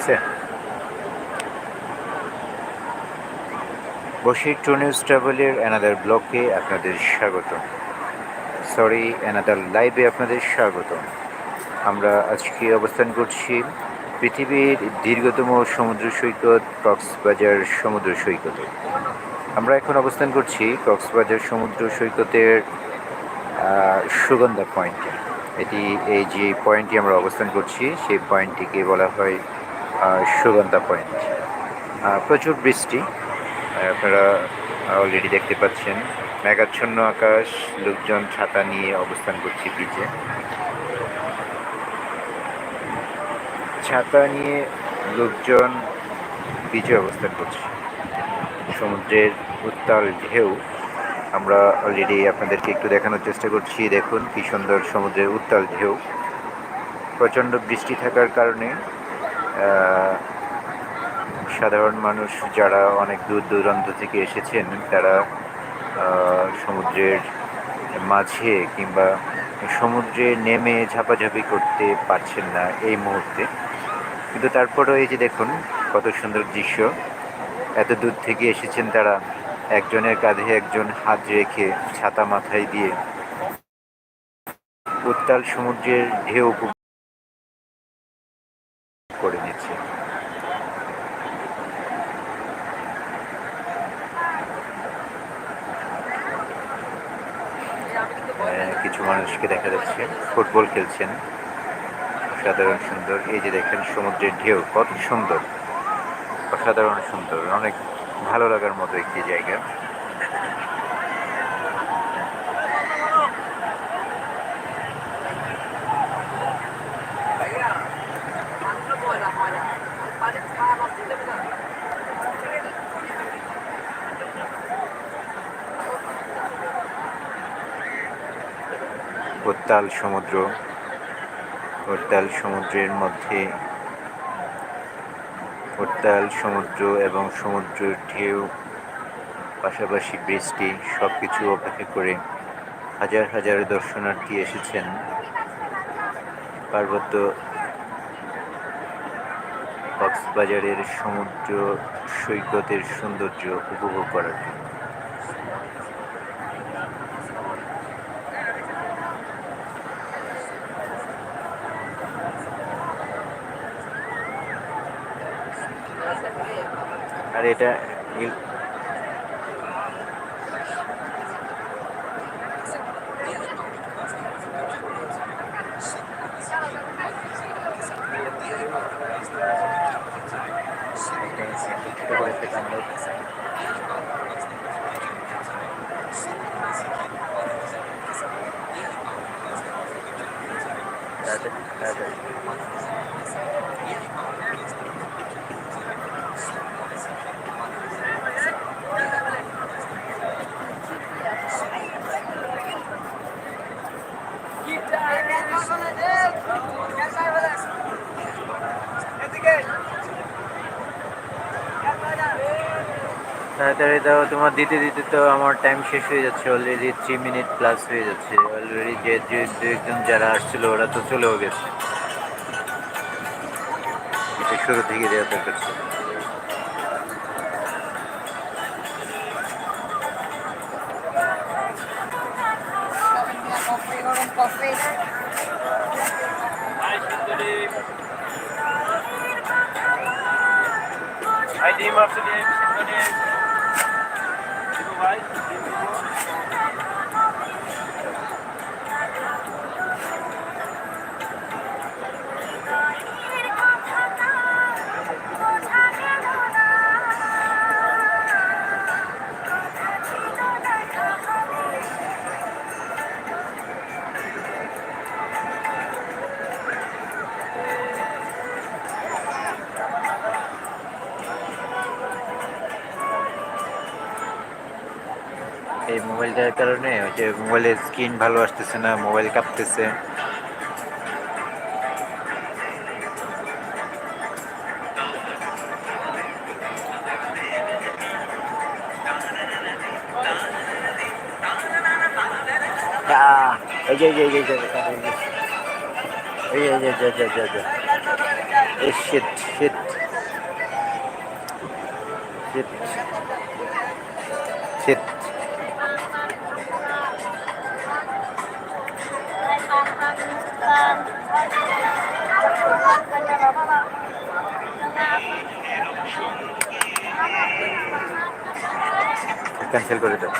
আছে। Basir to news ট্রাভেলের another ব্লকে আপনাদের স্বাগত সরি অ্যানাদার লাইভে আপনাদের স্বাগত আমরা আজকে অবস্থান করছি পৃথিবীর দীর্ঘতম সমুদ্র সৈকত কক্সবাজার সমুদ্র সৈকতে। আমরা এখন অবস্থান করছি কক্সবাজার সমুদ্র সৈকতের সুগন্ধা পয়েন্টে এটি এই যে পয়েন্টটি আমরা অবস্থান করছি, সেই পয়েন্টটিকে বলা হয় সুগন্ধা পয়েন্ট প্রচুর বৃষ্টি। আপনারা অলরেডি দেখতে পাচ্ছেন। মেঘাচ্ছন্ন আকাশ, লোকজন ছাতা নিয়ে অবস্থান করছে বিচে ছাতা নিয়ে লোকজন বিচে অবস্থান করছে। সমুদ্রের উত্তাল ঢেউ, আমরা অলরেডি আপনাদেরকে একটু দেখানোর চেষ্টা করছি। দেখুন কি সুন্দর সমুদ্রের উত্তাল ঢেউ। প্রচণ্ড বৃষ্টি থাকার কারণে সাধারণ মানুষ যারা অনেক দূর দূরান্ত থেকে এসেছেন, তারা সমুদ্রের মাঝে কিংবা সমুদ্রে নেমে ঝাপাঝাপি করতে পারছেন না এই মুহূর্তে। কিন্তু তারপরেও এই যে দেখুন, কত সুন্দর দৃশ্য। এত দূর থেকে এসেছেন তারা, একজনের কাঁধে একজন হাত রেখে ছাতা মাথায় দিয়ে উত্তাল সমুদ্রের ঢেউ উপভোগ করে নিচ্ছে আহ, কিছু মানুষকে দেখা যাচ্ছে। ফুটবল খেলছেন। অসাধারণ সুন্দর। এই যে দেখেন সমুদ্রের ঢেউ, কত সুন্দর। অসাধারণ সুন্দর। অনেক ভালো লাগার মতো একটি জায়গা। উত্তাল সমুদ্র। উত্তাল সমুদ্রের মধ্যে উত্তাল সমুদ্র এবং সমুদ্রের ঢেউ, পাশাপাশি বৃষ্টি সব কিছু অপেক্ষা করে হাজার হাজার দর্শনার্থী এসেছেন। পার্বত্য কক্সবাজারের সমুদ্র সৈকতের সৌন্দর্য উপভোগ করার জন্য। আর এটা ইল- ছোট করে একটা কামড়। তাড়াতাড়ি, তাড়াতাড়ি। তাড়াতাড়ি দাও তোমার দিতে দিতে তো আমার টাইম শেষ হয়ে যাচ্ছে অলরেডি থ্রি মিনিট প্লাস হয়ে যাচ্ছে অলরেডি যে দু একজন যারা আসছিল, ওরা তো চলেও গেছে এটা শুরু থেকে দেওয়া ছিল। office. Hi, team of the day. Good day. মোবাইলটার কারণে ওই যে মোবাইলের স্ক্রিন ভালো আসতেছে না মোবাইল কাঁপতেছে এই যে এই যে এই যে ক্যান্সেল করে দাও